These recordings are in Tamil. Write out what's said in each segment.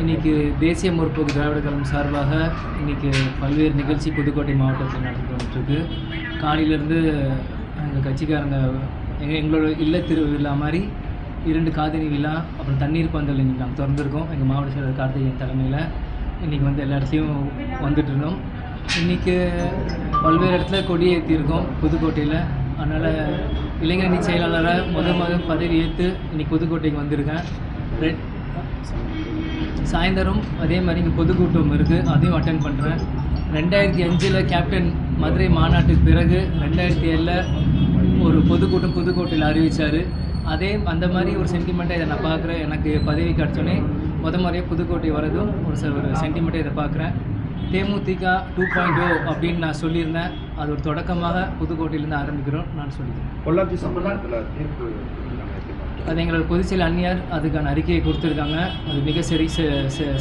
இன்னைக்கு தேசிய முற்போக்கு திராவிட கழகம் சார்பாக இன்றைக்கி பல்வேறு நிகழ்ச்சி புதுக்கோட்டை மாவட்டத்தில் நடந்து வந்துட்டுருக்கு காலையிலேருந்து எங்கள் கட்சிக்காரங்க எங்கள் எங்களோட இல்ல திருவிழா மாதிரி இரண்டு காதணி விழா அப்புறம் தண்ணீர் பந்தல் இன்றைக்கி நாங்கள் திறந்துருக்கோம். எங்கள் மாவட்ட செயலர் கார்த்திகேயன் தலைமையில் இன்றைக்கி வந்து எல்லா இடத்துலையும் வந்துட்டு இருந்தோம். இன்றைக்கி பல்வேறு இடத்துல கொடி ஏற்றிருக்கோம் புதுக்கோட்டையில். அதனால் இளைஞரணி செயலாளராக முத முதல் பதவி ஏற்று இன்றைக்கி புதுக்கோட்டைக்கு வந்திருக்கேன். ரெட் சாயந்தரம் அதே மாதிரி இங்கே பொதுக்கூட்டம் இருக்குது அதையும் அட்டன் பண்ணுறேன் ரெண்டாயிரத்தி அஞ்சில் கேப்டன் மதுரை மாநாட்டுக்கு பிறகு ரெண்டாயிரத்தி ஏழில் ஒரு பொதுக்கூட்டம் புதுக்கோட்டையில் அறிவித்தார் அதே அந்த மாதிரி ஒரு சென்டிமெண்ட்டை இதை நான் பார்க்குறேன். எனக்கு பதவி கிடச்சோன்னே முத முறையாக புதுக்கோட்டை வரதும் ஒரு சில ஒரு சென்டிமெண்ட்டை இதை பார்க்குறேன். தேமுதிக டூ பாயிண்ட் ஓ அப்படின்னு நான் சொல்லியிருந்தேன். அது ஒரு தொடக்கமாக புதுக்கோட்டையிலேருந்து ஆரம்பிக்கிறோம். நான் சொல்லிக்கிறேன். பொள்ளாச்சி சம்பளத்தில் தீர்ப்பு நாங்கள் எப்படி பார்க்கிறோம்? அது எங்களோட பொதுச்செயல் அந்நியார் அதுக்கான அறிக்கையை கொடுத்துருக்காங்க. அது மிக சரி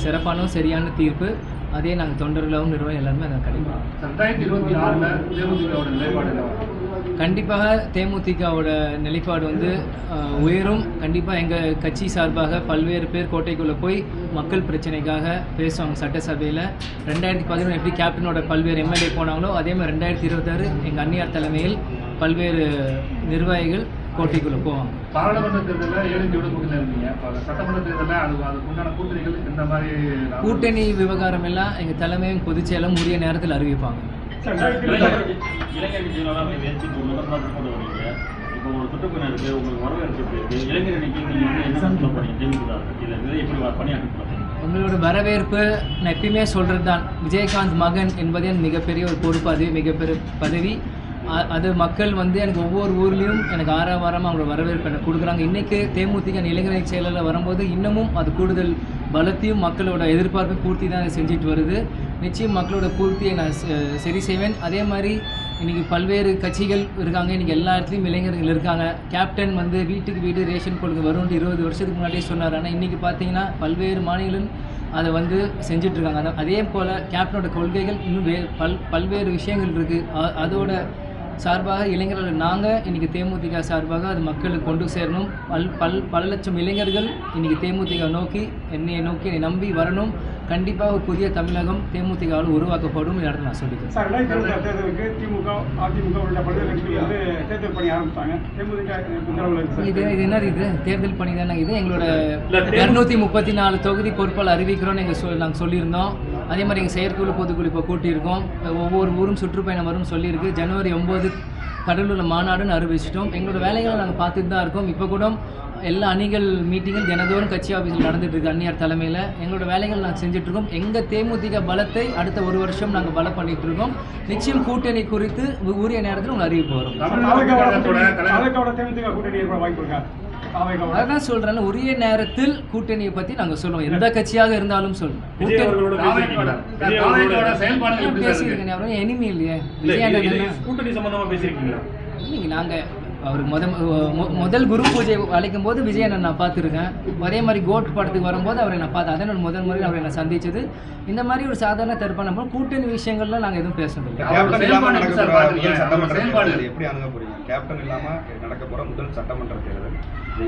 சிறப்பான சரியான தீர்ப்பு. அதே நாங்கள் தொண்டர்களாகவும் நிர்வாகம் எல்லாருமே அதை கண்டிப்பாக கண்டிப்பாக தேமுதிகவோட நிலைப்பாடு வந்து உயரும். கண்டிப்பாக எங்கள் கட்சி சார்பாக பல்வேறு பேர் கோட்டைக்குள்ளே போய் மக்கள் பிரச்சனைக்காக பேசுவாங்க சட்டசபையில். ரெண்டாயிரத்தி பதினொன்று எப்படி கேப்டனோட பல்வேறு எம்எல்ஏ போனாங்களோ அதே மாதிரி ரெண்டாயிரத்தி இருபத்தாறு எங்கள் அந்நியார் தலைமையில் பல்வேறு நிர்வாகிகள் கோட்டைக்குள்ளே போவாங்க. பாராளுமன்ற தேர்தலில் ஏழு விடுமுறையில் இருந்தீங்க. சட்டமன்ற தேர்தலில் அது அதுக்கு உண்டான கூட்டணிகள் இந்த மாதிரி கூட்டணி விவகாரம் எல்லாம் எங்கள் தலைமையும் பொதுச்செயலும் உரிய நேரத்தில் அறிவிப்பாங்க. இளைஞர் இப்போ உங்களுக்கு வரவேற்பு இருக்கு இளைஞர் வந்து என்ன இருந்து எப்படி பணியாற்ற உங்களோட வரவேற்பு நான் எப்பயுமே சொல்கிறது தான் விஜயகாந்த் மகன் என்பதே மிகப்பெரிய ஒரு பொறுப்பு அது மிகப்பெரிய பதவி. அது மக்கள் வந்து எனக்கு ஒவ்வொரு ஊர்லேயும் எனக்கு ஆரவாரமாக அவங்களோட வரவேற்பு எனக்கு கொடுக்குறாங்க. இன்றைக்கி தேமுதிக இளைஞரணி செயலில் வரும்போது இன்னமும் அது கூடுதல் பலத்தையும் மக்களோட எதிர்பார்ப்பை பூர்த்தி தான் செஞ்சுட்டு வருது. நிச்சயம் மக்களோட பூர்த்தியை நான் செ- சரி செய்வேன். அதே மாதிரி இன்றைக்கி பல்வேறு கட்சிகள் இருக்காங்க. இன்றைக்கி எல்லா இடத்துலையும் இளைஞர்கள் இருக்காங்க. கேப்டன் வந்து வீட்டுக்கு வீடு ரேஷன் கொடுக்க வரும்னு இருபது வருஷத்துக்கு முன்னாடியே சொன்னார். ஆனால் இன்றைக்கி பார்த்தீங்கன்னா பல்வேறு மாநிலம் அதை வந்து செஞ்சிட்ருக்காங்க அதே போல் கேப்டனோட கொள்கைகள் இன்னும் வே பல் பல்வேறு விஷயங்கள் இருக்குது அதோட சார்பாக இளைஞர்கள் நாங்கள் இன்றைக்கி தேமுதிக சார்பாக அது மக்களுக்கு கொண்டு சேரணும். பல் பல் பல லட்சம் இளைஞர்கள் இன்றைக்கி தேமுதிக நோக்கி என்னை நோக்கி என்னை நம்பி வரணும். கண்டிப்பாக புதிய தமிழகம் தேமுதிகவால் உருவாக்கப்படும் இடத்துல நான் சொல்லிக்கிறேன். சார் தேர்தலுக்கு திமுக அதிமுக உள்ளிட்ட பல்வேறு கட்சிகள் வந்து தேர்தல் பணி ஆரம்பிச்சாங்க. தேமுதிக. இது இது என்னது இது? தேர்தல் பணி தானே இது? எங்களோட இரநூத்தி முப்பத்தி நாலு தொகுதி பொறுப்பால் அறிவிக்கிறோம்னு எங்கள் சொல் நாங்கள் சொல்லியிருந்தோம். அதே மாதிரி எங்கள் செயற்குழு பொதுக்குழு இப்போ கூட்டியிருக்கோம். ஒவ்வொரு ஊரும் சுற்றுப்பயணம் வரும்னு சொல்லியிருக்கு. ஜனவரி ஒம்பது கடலூரில் மாநாடுன்னு அறிவிச்சிட்டோம். எங்களோட வேலைகளை நாங்கள் பார்த்துட்டு தான் இருக்கோம். இப்போ கூட எல்லா அணிகள் மீட்டிங்கும் தினதோறும் கட்சி ஆஃபீஸில் நடந்துட்டு இருக்கு அந்நியார் தலைமையில். எங்களோட வேலைகள் நாங்கள் செஞ்சுட்டு எங்கள் தேமுதிக பலத்தை அடுத்த ஒரு வருஷம் நாங்கள் பலம் பண்ணிட்டு இருக்கோம். நிச்சயம் கூட்டணி குறித்து உரிய நேரத்தில் உங்கள் அறிவிப்பு வரும். அதான் சொல்றேன் உரிய நேரத்தில் கூட்டணியை பத்தி நாங்க சொல்லுவோம் எந்த கட்சியாக இருந்தாலும் சொல்லுவோம் எனிமி இல்லையே? கூட்டணி சம்பந்தமா பேசியிருக்கீங்களா? இல்லைங்க நாங்க அவருக்கு முத முதல் குரு பூஜை அழைக்கும் போது விஜய் அண்ணன் நான் பார்த்துருக்கேன். அதே மாதிரி கோட் படத்துக்கு வரும்போது அவரை நான் பார்த்தேன். அதான் முதல் முறையில் அவரை நான் சந்திச்சது. இந்த மாதிரி ஒரு சாதாரண தரப்பான போது கூட்டணி விஷயங்கள்லாம் நாங்கள் எதுவும் பேசுறதில்லை.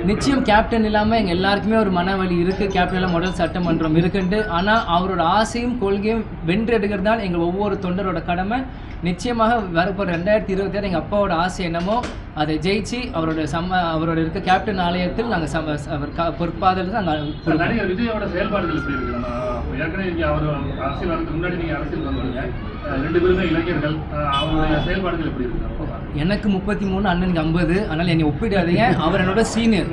நிச்சயம் கேப்டன் இல்லாமல் எங்கள் எல்லாருக்குமே ஒரு மனவலி இருக்குது கேப்டன் முதல் சட்டமன்றம் இருக்குன்ட்டு. ஆனால் அவரோட ஆசையும் கொள்கையும் வென்றெடுக்கிறது தான் எங்கள் ஒவ்வொரு தொண்டரோட கடமை. நிச்சயமாக வரப்போகிற ரெண்டாயிரத்தி இருபத்தி எங்கள் அப்பாவோட ஆசை என்னமோ அதை ஜெயிச்சு அவரோட சம்ம அவரோட இருக்க கேப்டன் ஆலயத்தில் நாங்கள் சம அவர் பொற்பாதல் நாங்கள் நடிகர் விஜயோட செயல்பாடுகள் எப்படி இருக்கு. நம்ம ஏற்கனவே இங்க அவர் அரசியல் வரதுக்கு முன்னாடி நீங்க அரசியல் வந்தீங்க ரெண்டு பேருமே இளைஞர்கள். அவருடைய செயல்பாடுகள் எப்படி இருக்கு. எனக்கு முப்பத்தி மூணு அண்ணனுக்கு ஐம்பது. அதனால் என்னை ஒப்பிடாதீங்க. அவர் என்னோட சீனியர்.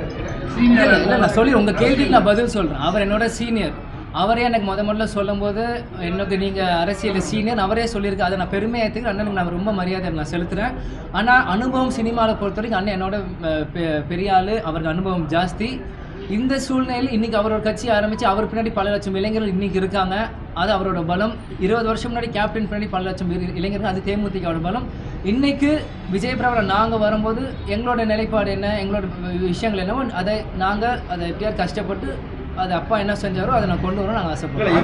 இல்லை இல்லை நான் சொல்லி உங்கள் கேள்விக்கு நான் பதில் சொல்கிறேன் அவர் என்னோட சீனியர் அவரே எனக்கு முத முதல்ல சொல்லும்போது எனக்கு நீங்கள் அரசியல் சீனியர்? அவரே சொல்லியிருக்கு. அதை நான் பெருமையாக ஏற்றுக்கிறேன் அண்ணனுக்கு நான் ரொம்ப மரியாதை நான் செலுத்துகிறேன் ஆனால் அனுபவம் சினிமாவில் பொறுத்த வரைக்கும் அண்ணன் என்னோட பெ- பெரிய ஆள் அவருக்கு அனுபவம் ஜாஸ்தி. இந்த சூழ்நிலையில் இன்றைக்கி அவரோட கட்சி ஆரம்பித்து அவர் பின்னாடி பல லட்சம் இளைஞர்கள் இன்றைக்கி இருக்காங்க. அது அவரோட பலம். இருபது வருஷம் முன்னாடி கேப்டன் பின்னாடி பல லட்சம் இளைஞர்கள் அது தேமுதிகவோட பலம். இன்றைக்கு விஜய் பிரபலம் நாங்கள் வரும்போது எங்களோட நிலைப்பாடு என்ன? எங்களோட விஷயங்கள் என்னவோ அதை நாங்கள் அதை எப்படியாவது கஷ்டப்பட்டு அது அப்பா என்ன செஞ்சாரோ அதை நான் கொண்டு வரோம் நாங்கள் ஆசைப்படுறோம்.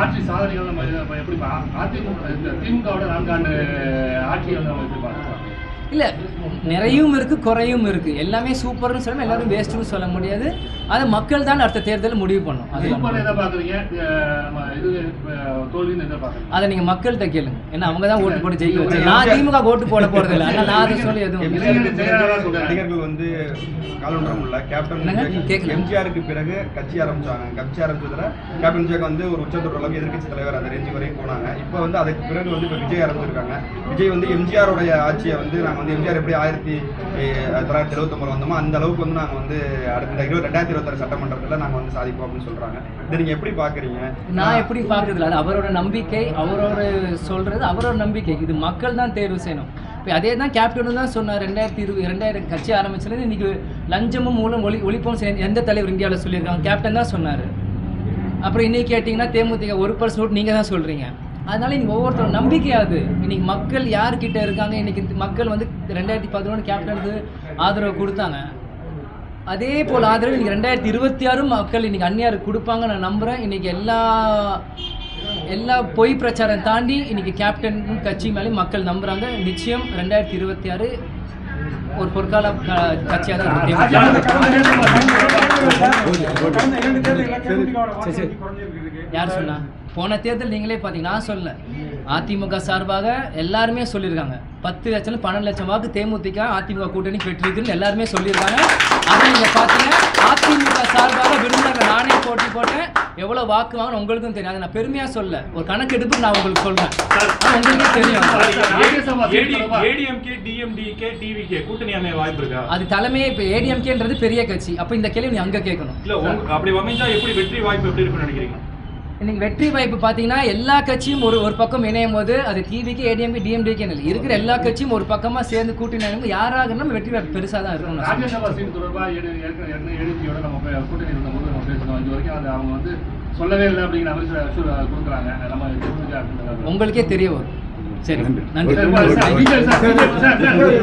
ஆட்சி சாதனைகள் நம்ம எப்படி அதிமுக திமுகவோட நான்காண்டு வந்து நம்ம எப்படி பார்க்கலாம் இல்லை நிறையும் இருக்குது குறையும் இருக்குது எல்லாமே சூப்பர்னு சொல்ல எல்லாரும் வேஸ்ட்டுன்னு சொல்ல முடியாது. அதை மக்கள் தான் அடுத்த தேர்தலில் முடிவு பண்ணும். அது அதை நீங்கள் மக்கள்கிட்ட கேளுங்க. ஏன்னா அவங்க தான் ஓட்டு போட்டு ஜெயிக்க வச்சு நான் திமுக ஓட்டு போட போகிறது இல்லை. ஆனால் நான் அதை சொல்லி எதுவும். நடிகர்கள் வந்து கேட்கல. எம்ஜிஆருக்கு பிறகு கட்சி ஆரம்பிச்சாங்க. கட்சி ஆரம்பிச்சதுல கேப்டன் விஜய் வந்து ஒரு உச்சத்தொடர் அளவுக்கு எதிர்க்கட்சி தலைவர் அந்த ரேஞ்சு வரையும் போனாங்க. இப்போ வந்து அதுக்கு பிறகு வந்து இப்போ விஜய் ஆரம்பிச்சிருக்காங்க. விஜய் வந்து எம்ஜிஆருடைய ஆட்சியை வந்து நாங்கள் வந்து எம்ஜிஆர் எப்படி ஆயிரத்தி தொள்ளாயிரத்தி எழுபத்தொம்பது வந்தோமோ அந்த அளவுக்கு வந்து நாங்கள் வந்து அடுத்த இருபது ரெண்டாயிரத்தி இருபத்தாறு சட்டமன்றத்தில் நாங்கள் வந்து சாதிப்போம் அப்படின்னு சொல்கிறாங்க இதை நீங்கள் எப்படி பார்க்குறீங்க நான் எப்படி பார்க்கறதில்ல அது அவரோட நம்பிக்கை அவரோட சொல்கிறது அவரோட நம்பிக்கை. இது மக்கள் தான் தேர்வு செய்யணும். இப்போ அதே தான் கேப்டனும் தான் சொன்னார் ரெண்டாயிரத்தி இருபது ரெண்டாயிரம் கட்சி ஆரம்பிச்சுலேருந்து இன்னைக்கு லஞ்சமும் மூலம் ஒளி ஒழிப்போம் சேர்ந்து எந்த தலைவர் இந்தியாவில் சொல்லியிருக்காங்க. கேப்டன் தான் சொன்னார். அப்புறம் இன்னைக்கு கேட்டிங்கன்னா தேமுதிக ஒரு பர்சன்ட் ஓட்டு நீங்கள் தான் சொல்கிறீங்க அதனால இன்னைக்கு ஒவ்வொருத்தரும் நம்பிக்கையாது இன்னைக்கு மக்கள் யார்கிட்ட இருக்காங்க இன்னைக்கு இந்த மக்கள் வந்து ரெண்டாயிரத்தி பதினொன்று கேப்டனுக்கு ஆதரவு கொடுத்தாங்க அதே போல் ஆதரவு இன்னைக்கு ரெண்டாயிரத்தி இருபத்தி ஆறும் மக்கள் இன்னைக்கு அந்நியாருக்கு கொடுப்பாங்க நான் நம்புகிறேன் இன்னைக்கு எல்லா எல்லா பொய் பிரச்சாரம் தாண்டி இன்னைக்கு கேப்டன் கட்சி மேலே மக்கள் நம்புறாங்க நிச்சயம் ரெண்டாயிரத்தி இருபத்தி ஆறு ஒரு பொற்கால க- கட்சியாக தான் யார் சொன்னா போன தேர்தல் நீங்களே பார்த்தீங்க நான் சொல்லல. அதிமுக சார்பாக எல்லாருமே சொல்லியிருக்காங்க. பத்து லட்சம் பன்னெண்டு லட்சம் வாக்கு தேமுதிக அதிமுக கூட்டணி பெற்றிருக்குன்னு எல்லாருமே சொல்லியிருக்காங்க. அதை நீங்கள் பார்த்தீங்க அதிமுக சார்பாக விருந்தினர் நானே போட்டி போட்டேன் எவ்வளோ வாக்கு வாங்கன்னு உங்களுக்கும் தெரியும். அதை நான் பெருமையாக சொல்ல ஒரு கணக்கெடுப்பு நான் உங்களுக்கு சொல்கிறேன் உங்களுக்கே தெரியும். அது தலைமையே இப்போ ஏடிஎம்கேன்றது பெரிய கட்சி. அப்போ இந்த கேள்வி நீ அங்கே கேட்கணும். இல்ல அப்படி அமைஞ்சா எப்படி வெற்றி வாய்ப்பு எப்படி இருக்குன்னு நினைக்கிறீங்க? இன்னைக்கு வெற்றி வாய்ப்பு பார்த்தீங்கன்னா எல்லா கட்சியும் ஒரு ஒரு பக்கம் இணையும் போது அது டிவிக்கு ஏடிஎம்கே டிஎம்டிகே இல்லை இருக்கிற எல்லா கட்சியும் ஒரு பக்கமாக சேர்ந்து கூட்டணி யாராக நம்ம வெற்றி வாய்ப்பு பெருசாக தான் இருக்கும் சொல்றேன். ராஜ்யசபா சீட் தொடர்பா ஏற்கனவே ஏற்கனவே ஏடிபியோட நம்ம கூட்டணி இருந்தபோது நம்ம பேசணும் இது வரைக்கும் அது அவங்க வந்து சொல்லவே இல்லை அப்படிங்கிற அஷூர் கொடுக்குறாங்க. நம்ம உங்களுக்கே தெரிய வரும். சரி நன்றி.